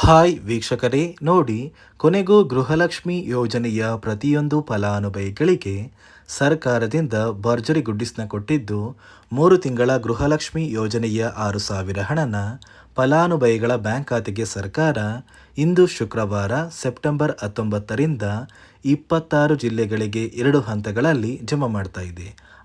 Hi ವೀಕ್ಷಕರೇ, ನೋಡಿ ಕೊನೆಗೂ ಗೃಹಲಕ್ಷ್ಮಿ ಯೋಜನೆಯ ಪ್ರತಿಯೊಂದು ಫಲಾನುಭವಿಗಳಿಗೆ ಸರ್ಕಾರದಿಂದ ಭರ್ಜರಿ ಗುಡ್ಡಿಸ್ನ ಕೊಟ್ಟಿದ್ದು ಮೂರು ತಿಂಗಳ ಗೃಹಲಕ್ಷ್ಮಿ ಯೋಜನೆಯ ಆರು ಸಾವಿರ ಹಣನ ಫಲಾನುಭವಿಗಳ ಬ್ಯಾಂಕ್ ಖಾತೆಗೆ ಸರ್ಕಾರ ಇಂದು ಶುಕ್ರವಾರ ಸೆಪ್ಟೆಂಬರ್ ಹತ್ತೊಂಬತ್ತರಿಂದ ಇಪ್ಪತ್ತಾರು ಜಿಲ್ಲೆಗಳಿಗೆ ಎರಡು ಹಂತಗಳಲ್ಲಿ ಜಮಾ ಮಾಡ್ತಾ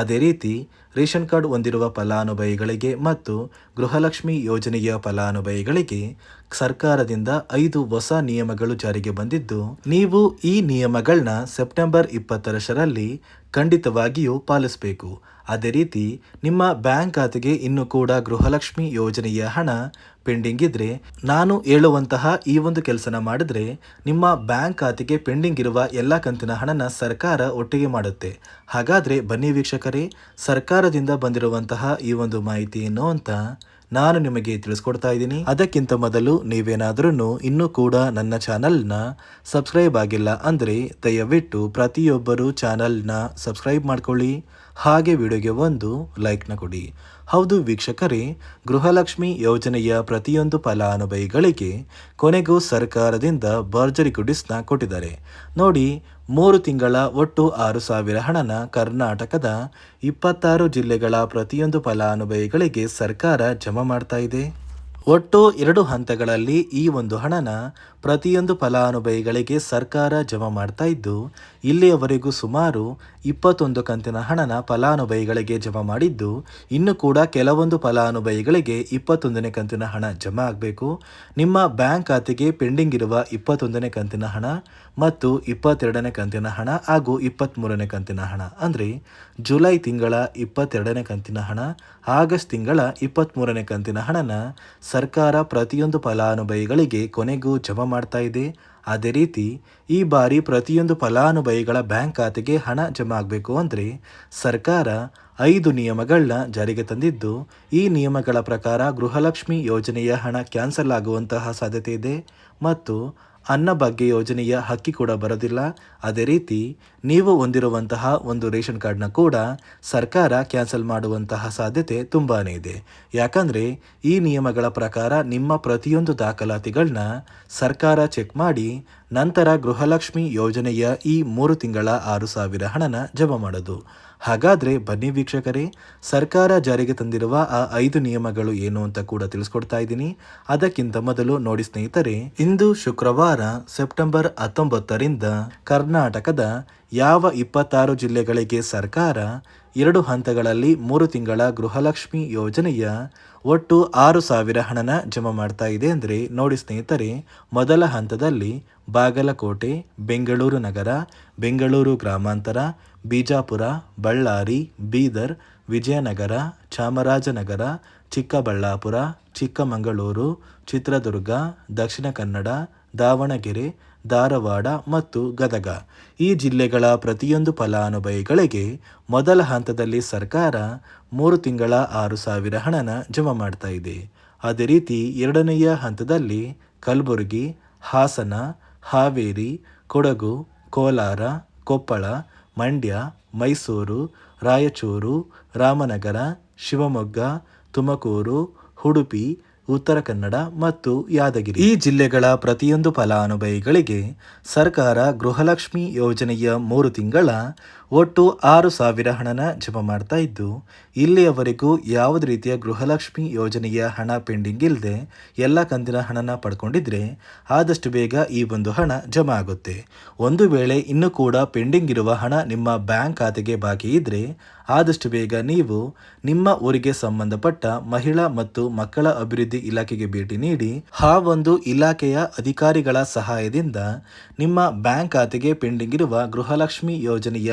ಅದೇ ರೀತಿ ರೇಷನ್ ಕಾರ್ಡ್ ಹೊಂದಿರುವ ಫಲಾನುಭವಿಗಳಿಗೆ ಮತ್ತು ಗೃಹಲಕ್ಷ್ಮಿ ಯೋಜನೆಯ ಫಲಾನುಭವಿಗಳಿಗೆ ಸರ್ಕಾರದಿಂದ ಐದು ಹೊಸ ನಿಯಮಗಳು ಜಾರಿಗೆ ಬಂದಿದ್ದು, ನೀವು ಈ ನಿಯಮಗಳನ್ನ ಸೆಪ್ಟೆಂಬರ್ ಇಪ್ಪತ್ತರಷ್ಟರಲ್ಲಿ ಖಂಡಿತವಾಗಿಯೂ ಪಾಲಿಸಬೇಕು. ಅದೇ ರೀತಿ, ನಿಮ್ಮ ಬ್ಯಾಂಕ್ ಖಾತೆಗೆ ಇನ್ನೂ ಕೂಡ ಗೃಹಲಕ್ಷ್ಮಿ ಯೋಜನೆಯ ಹಣ ಪೆಂಡಿಂಗ್ ಇದ್ರೆ, ನಾನು ಹೇಳುವಂತಹ ಈ ಒಂದು ಕೆಲಸನ ಮಾಡಿದ್ರೆ, ನಿಮ್ಮ ಬ್ಯಾಂಕ್ ಖಾತೆಗೆ ಪೆಂಡಿಂಗ್ ಇರುವ ಎಲ್ಲ ಕಂತಿನ ಹಣನ ಸರ್ಕಾರ ಒಟ್ಟಿಗೆ ಮಾಡುತ್ತೆ. ಹಾಗಾದ್ರೆ ಬನ್ನಿ ವೀಕ್ಷಕರೇ, ಸರ್ಕಾರದಿಂದ ಬಂದಿರುವಂತಹ ಈ ಒಂದು ಮಾಹಿತಿ ಏನು ಅಂತ ನಾನು ನಿಮಗೆ ತಿಳಿಸ್ಕೊಡ್ತಾ ಇದ್ದೀನಿ. ಅದಕ್ಕಿಂತ ಮೊದಲು ನೀವೇನಾದ್ರೂ ಇನ್ನೂ ಕೂಡ ನನ್ನ ಚಾನಲ್ನ ಸಬ್ಸ್ಕ್ರೈಬ್ ಆಗಿಲ್ಲ ಅಂದರೆ ದಯವಿಟ್ಟು ಪ್ರತಿಯೊಬ್ಬರು ಚಾನಲ್ನ ಸಬ್ಸ್ಕ್ರೈಬ್ ಮಾಡ್ಕೊಳ್ಳಿ. ಹಾಗೆ ವಿಡಿಯೋಗೆ ಒಂದು ಲೈಕ್ನ ಕೊಡಿ. ಹೌದು ವೀಕ್ಷಕರೇ, ಗೃಹಲಕ್ಷ್ಮಿ ಯೋಜನೆಯ ಪ್ರತಿಯೊಂದು ಫಲಾನುಭವಿಗಳಿಗೆ ಕೊನೆಗೂ ಸರ್ಕಾರದಿಂದ ಭರ್ಜರಿ ಗುಡಿಸ್ನ ಕೊಟ್ಟಿದ್ದಾರೆ. ನೋಡಿ, ಮೂರು ತಿಂಗಳ ಒಟ್ಟು ಆರು ಸಾವಿರ ಹಣನ ಕರ್ನಾಟಕದ ಇಪ್ಪತ್ತಾರು ಜಿಲ್ಲೆಗಳ ಪ್ರತಿಯೊಂದು ಫಲಾನುಭವಿಗಳಿಗೆ ಸರ್ಕಾರ ಜಮಾ ಮಾಡ್ತಾ ಇದೆ. ಒಟ್ಟು ಎರಡು ಹಂತಗಳಲ್ಲಿ ಈ ಒಂದು ಹಣನ ಪ್ರತಿಯೊಂದು ಫಲಾನುಭವಿಗಳಿಗೆ ಸರ್ಕಾರ ಜಮಾ ಮಾಡ್ತಾ ಇದ್ದು, ಇಲ್ಲಿಯವರೆಗೂ ಸುಮಾರು ಇಪ್ಪತ್ತೊಂದು ಕಂತಿನ ಹಣನ ಫಲಾನುಭವಿಗಳಿಗೆ ಜಮಾ ಮಾಡಿದ್ದು, ಇನ್ನು ಕೂಡ ಕೆಲವೊಂದು ಫಲಾನುಭವಿಗಳಿಗೆ ಇಪ್ಪತ್ತೊಂದನೇ ಕಂತಿನ ಹಣ ಜಮಾ ಆಗಬೇಕು. ನಿಮ್ಮ ಬ್ಯಾಂಕ್ ಖಾತೆಗೆ ಪೆಂಡಿಂಗ್ ಇರುವ ಇಪ್ಪತ್ತೊಂದನೇ ಕಂತಿನ ಹಣ ಮತ್ತು ಇಪ್ಪತ್ತೆರಡನೇ ಕಂತಿನ ಹಣ ಹಾಗೂ ಇಪ್ಪತ್ತ್ಮೂರನೇ ಕಂತಿನ ಹಣ ಅಂದರೆ ಜುಲೈ ತಿಂಗಳ ಇಪ್ಪತ್ತೆರಡನೇ ಕಂತಿನ ಹಣ, ಆಗಸ್ಟ್ ತಿಂಗಳ ಇಪ್ಪತ್ತ್ಮೂರನೇ ಕಂತಿನ ಹಣನ ಸರ್ಕಾರ ಪ್ರತಿಯೊಂದು ಫಲಾನುಭವಿಗಳಿಗೆ ಕೊನೆಗೂ ಜಮಾ ಮಾಡ್ತಾ ಇದೆ. ಅದೇ ರೀತಿ, ಈ ಬಾರಿ ಪ್ರತಿಯೊಂದು ಫಲಾನುಭವಿಗಳ ಬ್ಯಾಂಕ್ ಖಾತೆಗೆ ಹಣ ಜಮಾ ಆಗಬೇಕು ಅಂದರೆ ಸರ್ಕಾರ ಐದು ನಿಯಮಗಳನ್ನ ಜಾರಿಗೆ ತಂದಿದ್ದು, ಈ ನಿಯಮಗಳ ಪ್ರಕಾರ ಗೃಹಲಕ್ಷ್ಮಿ ಯೋಜನೆಯ ಹಣ ಕ್ಯಾನ್ಸಲ್ ಆಗುವಂತಹ ಸಾಧ್ಯತೆ ಇದೆ. ಮತ್ತು ಅನ್ನಭಾಗ್ಯ ಯೋಜನೆಯ ಹಕ್ಕಿ ಕೂಡ ಬರೋದಿಲ್ಲ. ಅದೇ ರೀತಿ, ನೀವು ಹೊಂದಿರುವಂತಹ ಒಂದು ರೇಷನ್ ಕಾರ್ಡ್ನ ಕೂಡ ಸರ್ಕಾರ ಕ್ಯಾನ್ಸಲ್ ಮಾಡುವಂತಹ ಸಾಧ್ಯತೆ ತುಂಬಾ ಇದೆ. ಯಾಕಂದರೆ, ಈ ನಿಯಮಗಳ ಪ್ರಕಾರ ನಿಮ್ಮ ಪ್ರತಿಯೊಂದು ದಾಖಲಾತಿಗಳನ್ನ ಸರ್ಕಾರ ಚೆಕ್ ಮಾಡಿ ನಂತರ ಗೃಹಲಕ್ಷ್ಮಿ ಯೋಜನೆಯ ಈ ಮೂರು ತಿಂಗಳ ಆರು ಸಾವಿರ ಹಣನ ಜಮಾ ಮಾಡೋದು. ಹಾಗಾದರೆ ಬನ್ನಿ ವೀಕ್ಷಕರೇ, ಸರ್ಕಾರ ಜಾರಿಗೆ ತಂದಿರುವ ಆ ಐದು ನಿಯಮಗಳು ಏನು ಅಂತ ಕೂಡ ತಿಳಿಸ್ಕೊಡ್ತಾ ಇದ್ದೀನಿ. ಅದಕ್ಕಿಂತ ಮೊದಲು ನೋಡಿ ಸ್ನೇಹಿತರೆ, ಇಂದು ಶುಕ್ರವಾರ ಸೆಪ್ಟೆಂಬರ್ ಹತ್ತೊಂಬತ್ತರಿಂದ ಕರ್ನಾಟಕದ ಯಾವ ಇಪ್ಪತ್ತಾರು ಜಿಲ್ಲೆಗಳಿಗೆ ಸರ್ಕಾರ ಎರಡು ಹಂತಗಳಲ್ಲಿ ಮೂರು ತಿಂಗಳ ಗೃಹಲಕ್ಷ್ಮಿ ಯೋಜನೆಯ ಒಟ್ಟು ಆರು ಸಾವಿರ ಹಣನ ಜಮಾ ಮಾಡ್ತಾ ಇದೆ ಅಂದರೆ ನೋಡಿ ಸ್ನೇಹಿತರೆ, ಮೊದಲ ಹಂತದಲ್ಲಿ ಬಾಗಲಕೋಟೆ, ಬೆಂಗಳೂರು ನಗರ, ಬೆಂಗಳೂರು ಗ್ರಾಮಾಂತರ, ಬಿಜಾಪುರ, ಬಳ್ಳಾರಿ, ಬೀದರ್, ವಿಜಯನಗರ, ಚಾಮರಾಜನಗರ, ಚಿಕ್ಕಬಳ್ಳಾಪುರ, ಚಿಕ್ಕಮಗಳೂರು, ಚಿತ್ರದುರ್ಗ, ದಕ್ಷಿಣ ಕನ್ನಡ ದಾವಣಗೆರೆ, ಧಾರವಾಡ ಮತ್ತು ಗದಗ. ಈ ಜಿಲ್ಲೆಗಳ ಪ್ರತಿಯೊಂದು ಫಲಾನುಭವಿಗಳಿಗೆ ಮೊದಲ ಹಂತದಲ್ಲಿ ಸರ್ಕಾರ ಮೂರು ತಿಂಗಳ ಆರು ಸಾವಿರ ಹಣನ ಜಮಾ ಮಾಡ್ತಾ ಇದೆ. ಅದೇ ರೀತಿ ಎರಡನೆಯ ಹಂತದಲ್ಲಿ ಕಲಬುರಗಿ, ಹಾಸನ, ಹಾವೇರಿ, ಕೊಡಗು, ಕೋಲಾರ, ಕೊಪ್ಪಳ, ಮಂಡ್ಯ, ಮೈಸೂರು, ರಾಯಚೂರು, ರಾಮನಗರ, ಶಿವಮೊಗ್ಗ, ತುಮಕೂರು, ಉಡುಪಿ ಉತ್ತರ ಕನ್ನಡ ಮತ್ತು ಯಾದಗಿರಿ. ಈ ಜಿಲ್ಲೆಗಳ ಪ್ರತಿಯೊಂದು ಫಲಾನುಭವಿಗಳಿಗೆ ಸರ್ಕಾರ ಗೃಹಲಕ್ಷ್ಮಿ ಯೋಜನೆಯ ಮೂರು ತಿಂಗಳ ಒಟ್ಟು ಆರು ಸಾವಿರ ಹಣನ ಜಮಾ ಮಾಡ್ತಾ ಇದ್ದು, ಇಲ್ಲಿಯವರೆಗೂ ಯಾವುದೇ ರೀತಿಯ ಗೃಹಲಕ್ಷ್ಮಿ ಯೋಜನೆಯ ಹಣ ಪೆಂಡಿಂಗ್ ಇಲ್ಲದೆ ಎಲ್ಲ ಕಂತಿನ ಹಣನ ಪಡ್ಕೊಂಡಿದ್ರೆ ಆದಷ್ಟು ಬೇಗ ಈ ಒಂದು ಹಣ ಜಮಾ ಆಗುತ್ತೆ. ಒಂದು ವೇಳೆ ಇನ್ನೂ ಕೂಡ ಪೆಂಡಿಂಗ್ ಇರುವ ಹಣ ನಿಮ್ಮ ಬ್ಯಾಂಕ್ ಖಾತೆಗೆ ಬಾಕಿ ಇದ್ರೆ ಆದಷ್ಟು ಬೇಗ ನೀವು ನಿಮ್ಮ ಊರಿಗೆ ಸಂಬಂಧಪಟ್ಟ ಮಹಿಳಾ ಮತ್ತು ಮಕ್ಕಳ ಅಭಿವೃದ್ಧಿ ಇಲಾಖೆಗೆ ಭೇಟಿ ನೀಡಿ, ಆ ಒಂದು ಇಲಾಖೆಯ ಅಧಿಕಾರಿಗಳ ಸಹಾಯದಿಂದ ನಿಮ್ಮ ಬ್ಯಾಂಕ್ ಖಾತೆಗೆ ಪೆಂಡಿಂಗ್ ಇರುವ ಗೃಹಲಕ್ಷ್ಮಿ ಯೋಜನೆಯ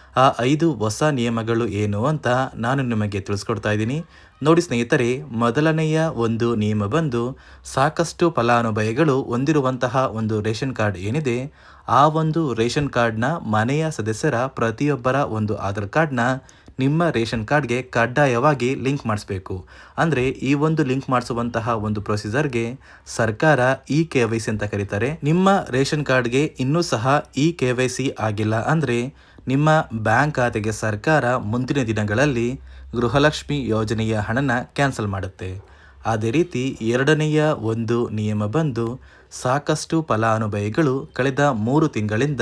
ಆ ಐದು ಹೊಸ ನಿಯಮಗಳು ಏನು ಅಂತ ನಾನು ನಿಮಗೆ ತಿಳಿಸ್ಕೊಡ್ತಾ ಇದ್ದೀನಿ. ನೋಡಿ ಸ್ನೇಹಿತರೆ, ಮೊದಲನೆಯ ಒಂದು ನಿಯಮ ಬಂದು ಸಾಕಷ್ಟು ಫಲಾನುಭವಿಗಳು ಹೊಂದಿರುವಂತಹ ಒಂದು ರೇಷನ್ ಕಾರ್ಡ್ ಏನಿದೆ, ಆ ಒಂದು ರೇಷನ್ ಕಾರ್ಡ್ನ ಮನೆಯ ಸದಸ್ಯರ ಪ್ರತಿಯೊಬ್ಬರ ಒಂದು ಆಧಾರ್ ಕಾರ್ಡ್ನ ನಿಮ್ಮ ರೇಷನ್ ಕಾರ್ಡ್ಗೆ ಕಡ್ಡಾಯವಾಗಿ ಲಿಂಕ್ ಮಾಡಿಸ್ಬೇಕು. ಅಂದರೆ ಈ ಒಂದು ಲಿಂಕ್ ಮಾಡಿಸುವಂತಹ ಒಂದು ಪ್ರೊಸೀಜರ್ಗೆ ಸರ್ಕಾರ ಇ ಕೆ ವೈ ಸಿ ಅಂತ ಕರೀತಾರೆ. ನಿಮ್ಮ ರೇಷನ್ ಕಾರ್ಡ್ಗೆ ಇನ್ನೂ ಸಹ ಇ ಕೆ ವೈ ಸಿ ಆಗಿಲ್ಲ ಅಂದರೆ ನಿಮ್ಮ ಬ್ಯಾಂಕ್ ಖಾತೆಗೆ ಸರ್ಕಾರ ಮುಂದಿನ ದಿನಗಳಲ್ಲಿ ಗೃಹಲಕ್ಷ್ಮಿ ಯೋಜನೆಯ ಹಣನ ಕ್ಯಾನ್ಸಲ್ ಮಾಡುತ್ತೆ. ಅದೇ ರೀತಿ ಎರಡನೆಯ ಒಂದು ನಿಯಮ ಬಂದು ಸಾಕಷ್ಟು ಫಲಾನುಭವಿಗಳು ಕಳೆದ ಮೂರು ತಿಂಗಳಿಂದ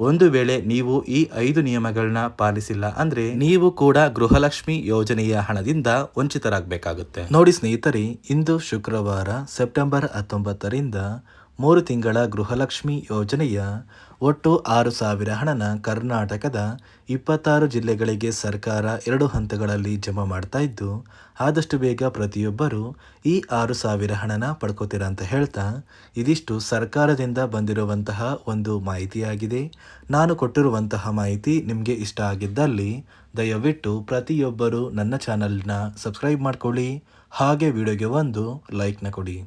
ಒಂದು ವೇಳೆ ನೀವು ಈ ಐದು ನಿಯಮಗಳನ್ನ ಪಾಲಿಸಿಲ್ಲ ಅಂದ್ರೆ ನೀವು ಕೂಡ ಗೃಹಲಕ್ಷ್ಮಿ ಯೋಜನೆಯ ಹಣದಿಂದ ವಂಚಿತರಾಗಬೇಕಾಗುತ್ತೆ. ನೋಡಿ ಸ್ನೇಹಿತರೆ, ಇಂದು ಶುಕ್ರವಾರ, ಸೆಪ್ಟೆಂಬರ್ ಹತ್ತೊಂಬತ್ತರಿಂದ ಮೂರು ತಿಂಗಳ ಗೃಹಲಕ್ಷ್ಮಿ ಯೋಜನೆಯ ಒಟ್ಟು ಆರು ಸಾವಿರ ಹಣನ ಕರ್ನಾಟಕದ ಇಪ್ಪತ್ತಾರು ಜಿಲ್ಲೆಗಳಿಗೆ ಸರ್ಕಾರ ಎರಡು ಹಂತಗಳಲ್ಲಿ ಜಮಾ ಮಾಡ್ತಾ ಇದ್ದು, ಆದಷ್ಟು ಬೇಗ ಪ್ರತಿಯೊಬ್ಬರು ಈ ಆರು ಸಾವಿರ ಹಣನ ಪಡ್ಕೋತೀರ ಅಂತ ಹೇಳ್ತಾ, ಇದಿಷ್ಟು ಸರ್ಕಾರದಿಂದ ಬಂದಿರುವಂತಹ ಒಂದು ಮಾಹಿತಿಯಾಗಿದೆ. ನಾನು ಕೊಟ್ಟಿರುವಂತಹ ಮಾಹಿತಿ ನಿಮಗೆ ಇಷ್ಟ ಆಗಿದ್ದಲ್ಲಿ ದಯವಿಟ್ಟು ಪ್ರತಿಯೊಬ್ಬರು ನನ್ನ ಚಾನಲ್ನ ಸಬ್ಸ್ಕ್ರೈಬ್ ಮಾಡ್ಕೊಳ್ಳಿ. ಹಾಗೆ ವಿಡಿಯೋಗೆ ಒಂದು ಲೈಕ್ನ ಕೊಡಿ.